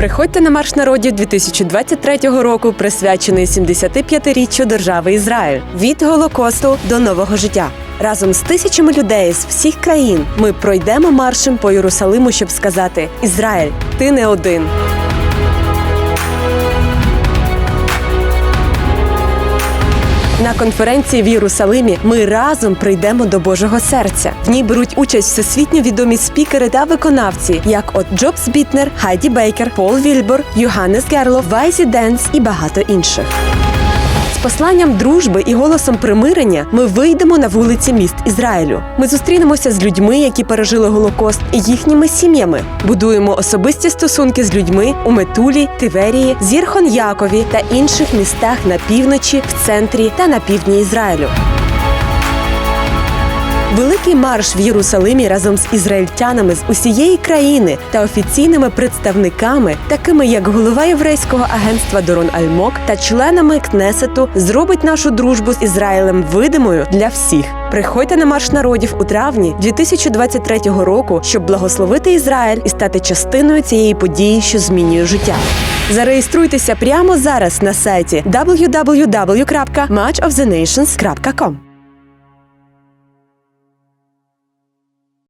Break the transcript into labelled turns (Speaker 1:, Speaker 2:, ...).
Speaker 1: Приходьте на марш народів 2023 року, присвячений 75-річчю держави Ізраїль від Голокосту до нового життя. Разом з тисячами людей з всіх країн ми пройдемо маршем по Єрусалиму, щоб сказати: Ізраїль, ти не один. На конференції в Єрусалимі ми разом прийдемо до Божого серця. В ній беруть участь всесвітньо відомі спікери та виконавці, як от Джобс Бітнер, Хайді Бейкер, Пол Вільбор, Йоганнес Герлов, Вайзі Денс і багато інших. Посланням дружби і голосом примирення ми вийдемо на вулиці міст Ізраїлю. Ми зустрінемося з людьми, які пережили Голокост, і їхніми сім'ями. Будуємо особисті стосунки з людьми у Метулі, Тиверії, Зірхон Якові та інших містах на півночі, в центрі та на півдні Ізраїлю. Великий марш в Єрусалимі разом з ізраїльтянами з усієї країни та офіційними представниками, такими як голова єврейського агентства Дорон Альмок та членами Кнесету, зробить нашу дружбу з Ізраїлем видимою для всіх. Приходьте на марш народів у травні 2023 року, щоб благословити Ізраїль і стати частиною цієї події, що змінює життя. Зареєструйтеся прямо зараз на сайті www.matchofthenations.com.